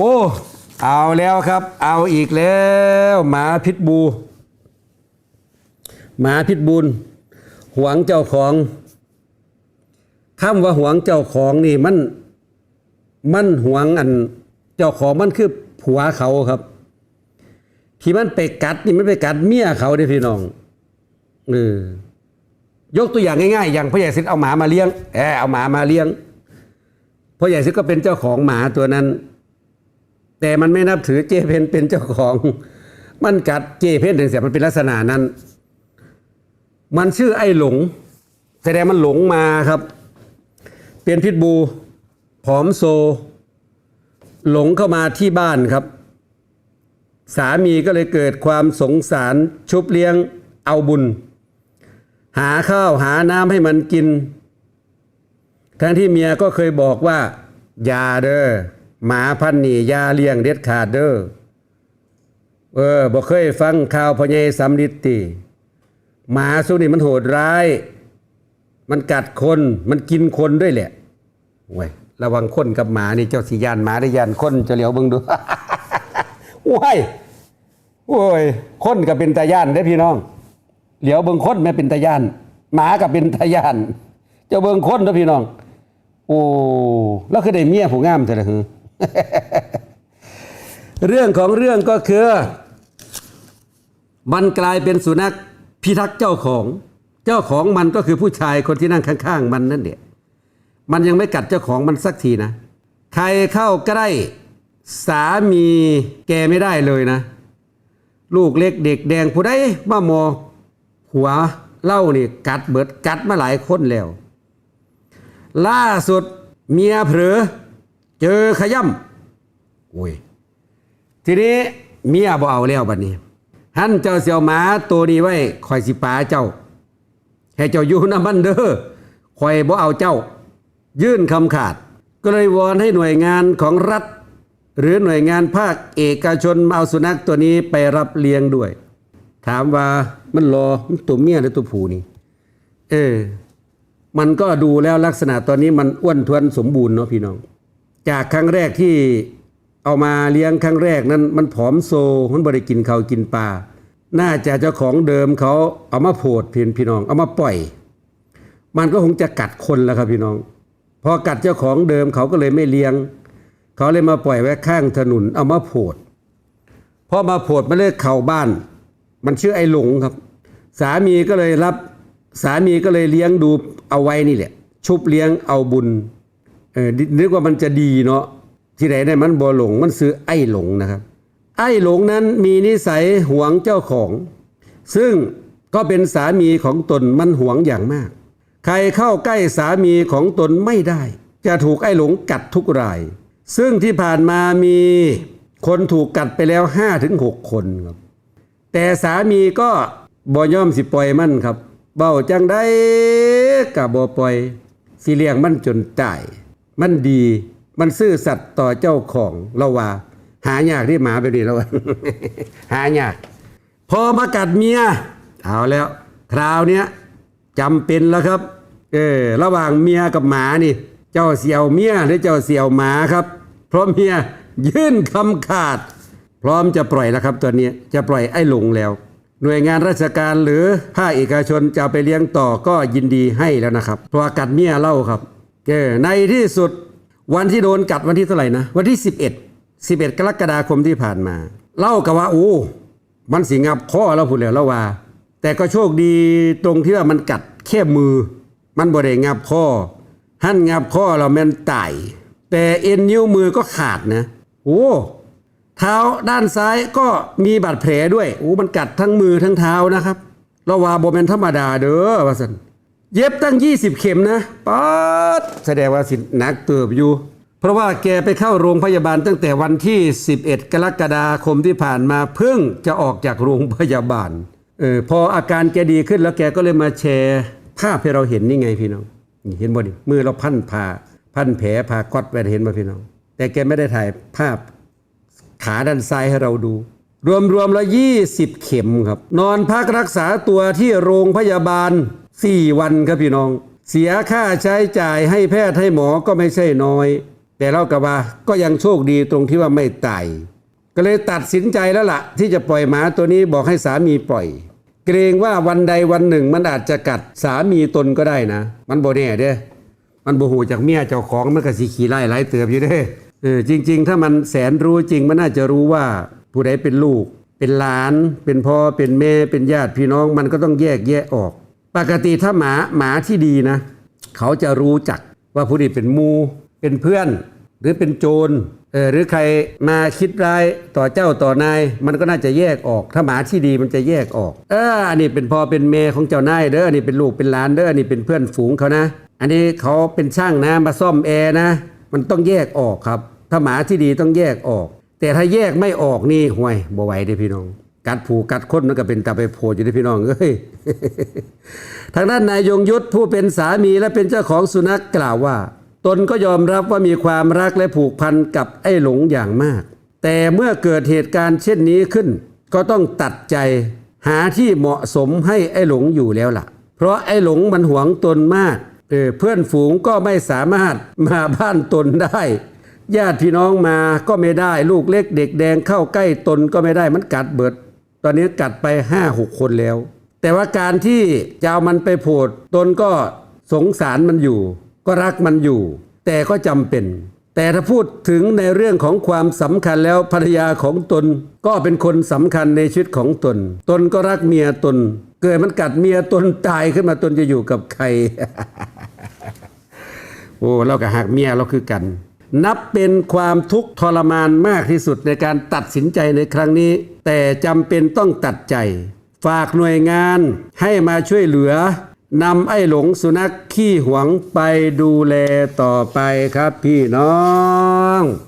โอ้ เอาแล้วครับ เอาอีกแล้วหมาพิษบูหมาพิษบูหวงเจ้าของคำว่าหวงเจ้าของนี่มันมันหวงอันเจ้าของมันคือผัวเขาครับ ที่มันไปกัดนี่มันไปกัดเมียเขาเด้พี่น้องเออยกตัวอย่างง่ายๆ อย่างพ่อใหญ่สิทธิ์เอาหมามาเลี้ยงแอบเอาหมามาเลี้ยงพ่อใหญ่สิทธิ์ก็เป็นเจ้าของหมาตัวนั้น แต่มันไม่นับถือเจเพนเป็นเจ้าของ มันกัดเจเพนถึงเสียมันเป็นลักษณะนั้น มันชื่อไอ้หลง แสดงมันหลงมาครับ เป็นพิษบูผอมโซ หลงเข้ามาที่บ้านครับ สามีก็เลยเกิดความสงสารชุบเลี้ยงเอาบุญ หาข้าวหาน้ำให้มันกิน ทั้งที่เมียก็เคยบอกว่า อย่าเด้อ หมาพันนี่ยาเลี้ยงเด็ดขาดเด้อเออบอกเคยฟังข่าวพอใหญสำลิดติหมาสู้นี่มันโหดร้าย มันกัดคนมันกินคนด้วยแหละว้ยระวังคนกับหมานี่เจ้าสียานหมาได้ยานคนจะเหลียวเบิ่งดูว้ายโอ้ยคนก็เป็นตาย่านได้พี่น้อง เหลียวเบิ่งคนไม่เป็นตาย่าน หมาก็เป็นตาย่านเจ้าเบิ่งคนเด้อพี่น้อง โอ้แล้วคือได้เมียผู้งามเท่าไหร่คือ เรื่องของเรื่องก็คือ มันกลายเป็นสุนัขพิทักษ์เจ้าของ เจ้าของมันก็คือผู้ชายคนที่นั่งข้างๆ มันนั่นเดียมันยังไม่กัดเจ้าของมันสักทีนะ ใครเข้าใกล้สามีแกไม่ได้เลยนะ ลูกเล็กเด็กแดงผู้ใดมามอ หัวเล่านี่กัดเบิดกัดมาหลายคนแล้ว ล่าสุดเมียเผลอ เจอขย่ำโอ้ยทีนี้เมียบ่เอาแล้วบัดนี้หันเจ้าเสี่ยวหมาตัวนี้ไว้คอยสิปาเจ้าให้เจ้าอยู่น้ำมันเด้อคอยบ่เอาเจ้า ยื่นคำขาด ก็เลยวอนให้หน่วยงานของรัฐ หรือหน่วยงานภาคเอกชนมาเอาสุนัขตัวนี้ไปรับเลี้ยงด้วย ถามว่ามันรอมันตัวเมียหรือตัวผู้นี่ เออ มันก็ดูแล้วลักษณะตอนนี้มันอ้วนทวนสมบูรณ์เนาะพี่น้อง จากครั้งแรกที่เอามาเลี้ยงครั้งแรกนั้นมันผอมโซมันบริกินเขากินปลาน่าจะเจ้าของเดิมเขาเอามาโผดเพียนพี่น้อง เอามาปล่อย มันก็คงจะกัดคนแล้วครับพี่น้อง พอกัดเจ้าของเดิมเขาก็เลยไม่เลี้ยง เขาเลยมาปล่อยไว้ข้างถนนเอามาโผดพอมาโผดมาเลยเข่าบ้าน มันชื่อไอ้หลงครับ สามีก็เลยรับสามีก็เลยเลี้ยงดูเอาไว้นี่แหละ ชุบเลี้ยงเอาบุญ ออนึกว่ามันจะดีเนาะที่ไหนได้มันบ่หลงมันซื้อไอ้หลงนะครับ ไอ้หลงนั้นมีนิสัยหวงเจ้าของ ซึ่งก็เป็นสามีของตนมันหวงอย่างมาก ใครเข้าใกล้สามีของตนไม่ได้ จะถูกไอ้หลงกัดทุกราย ซึ่งที่ผ่านมามีคนถูกกัดไปแล้ว5-6ถึงคนครับ แต่สามีก็บ่ย่อมสิปล่อยมั่นครับ เบ้าจังได้กับบ่ปล่อยสิเลี้ยงมั่นจนตาย มันดี มันซื่อสัตย์ต่อเจ้าของเราว่า หายากที่หมาไปดีแล้วว่า หายาก พอมากัดเมียเอาแล้ว คราวเนี้ยจำเป็นแล้วครับ เออระหว่างเมียกับหมานี่ เจ้าเสี่ยวเมียหรือเจ้าเสี่ยวหมาครับ เพราะเมียยื่นคำขาด พร้อมจะปล่อยแล้วครับตัวนี้จะปล่อยไอ้หลงแล้ว หน่วยงานราชการหรือภาคเอกชนจะไปเลี้ยงต่อก็ยินดีให้แล้วนะครับเพราะกัดเมียเล่าครับ เออในที่สุดวันที่โดนกัดวันที่เท่าไหร่นะ วันที่ 11 11 กรกฎาคมที่ผ่านมา เล่ากับว่าโอ้มันสิงับข้อแล้วพูดแล้วแล้วว่า แต่ก็โชคดีตรงที่ว่ามันกัดแค่มือ มันบ่ได้งับข้อหั่นงับข้อเราแม่นตายแต่เอ็นนิ้วมือก็ขาดนะโอ้เท้าด้านซ้ายก็มีบาดแผลด้วยโอ้มันกัดทั้งมือทั้งเท้านะครับเราว่าโบแมนธรรมดาเด้อว่าสัน เย็บตั้ง 20 เข็มนะป๊าดแสดงว่าสิหนักเติบอยู่ เพราะว่าแกไปเข้าโรงพยาบาลตั้งแต่วันที่ 11 กรกฎาคมที่ผ่านมาเพิ่งจะออกจากโรงพยาบาลเออพออาการแกดีขึ้นแล้วแกก็เลยมาแชร์ภาพให้เราเห็นนี่ไงพี่น้อง เห็นบ่ดิมือเราพันผ่าพันแผลผ่าก๊อตไว้เห็นบ่พี่น้อง แต่แกไม่ได้ถ่ายภาพขาด้านซ้ายให้เราดู รวมๆแล้ว 20 เข็มครับ นอนพักรักษาตัวที่โรงพยาบาล 4 วันครับพี่น้อง เสียค่าใช้จ่ายให้แพทย์ให้หมอก็ไม่ใช่น้อย แต่เรากับว่าก็ยังโชคดีตรงที่ว่าไม่ตายก็เลยตัดสินใจแล้วล่ะ ที่จะปล่อยหมาตัวนี้บอกให้สามีปล่อย เกรงว่าวันใดวันหนึ่งมันอาจจะกัดสามีตนก็ได้นะ มันโบแน่เด้มันโบหูจากเมียเจ้าของมันก็สีขี่ไล่ไล่เติบอยู่เด้เออจริง ๆ ถ้ามันแสนรู้จริงมันน่าจะรู้ว่าผู้ใดเป็นลูก เป็นหลาน เป็นพ่อเป็นแม่เป็นญาติพี่น้องมันก็ต้องแยกแยะออก ปกติถ้าหมาหมาที่ดีนะ เขาจะรู้จักว่าผู้นี้เป็นมูเป็นเพื่อน หรือเป็นโจรเออหรือใครมาคิดร้ายต่อเจ้าต่อนายมันก็น่าจะแยกออก ถ้าหมาที่ดีมันจะแยกออก เอออันนี้เป็นพ่อเป็นเมของเจ้านายเด้ออันนี้เป็นลูกเป็นหลานเด้ออันนี้เป็นเพื่อนฝูงเขานะ อันนี้เขาเป็นช่างนะมาซ่อมแอร์นะ มันต้องแยกออกครับ ถ้าหมาที่ดีต้องแยกออก แต่ถ้าแยกไม่ออกนี่ห่วยบ่ไหวเด้พี่น้อง กัดผูกกัดคนมันก็เป็นตาไปโผล่อยู่ที่พี่น้องเอ้ยทางด้านนายยงยุทธผู้เป็นสามีและเป็นเจ้าของสุนัขกล่าวว่า ตนก็ยอมรับว่ามีความรักและผูกพันกับไอ้หลงอย่างมาก แต่เมื่อเกิดเหตุการณ์เช่นนี้ขึ้น ก็ต้องตัดใจหาที่เหมาะสมให้ไอ้หลงอยู่แล้วล่ะ เพราะไอ้หลงมันหวงตนมากเออเพื่อนฝูงก็ไม่สามารถมาบ้านตนได้ ญาติพี่น้องมาก็ไม่ได้ลูกเล็กเด็กแดงเข้าใกล้ตนก็ไม่ได้มันกัดเบิด ตอนนี้กัดไปห้าหกคนแล้ว แต่ว่าการที่จะเอามันไปโผดตนก็สงสารมันอยู่ ก็รักมันอยู่ แต่ก็จำเป็น แต่ถ้าพูดถึงในเรื่องของความสำคัญแล้วภรรยาของตน ก็เป็นคนสำคัญในชีวิตของตน ตนก็รักเมียตน เกิดมันกัดเมียตนตายขึ้นมาตนจะอยู่กับใคร โอ้เรากับหักเมียเราคือกัน นับเป็นความทุกข์ทรมานมากที่สุดในการตัดสินใจในครั้งนี้ แต่จำเป็นต้องตัดใจ ฝากหน่วยงานให้มาช่วยเหลือนำไอ้หลงสุนัขขี้หวงไปดูแลต่อไปครับพี่น้อง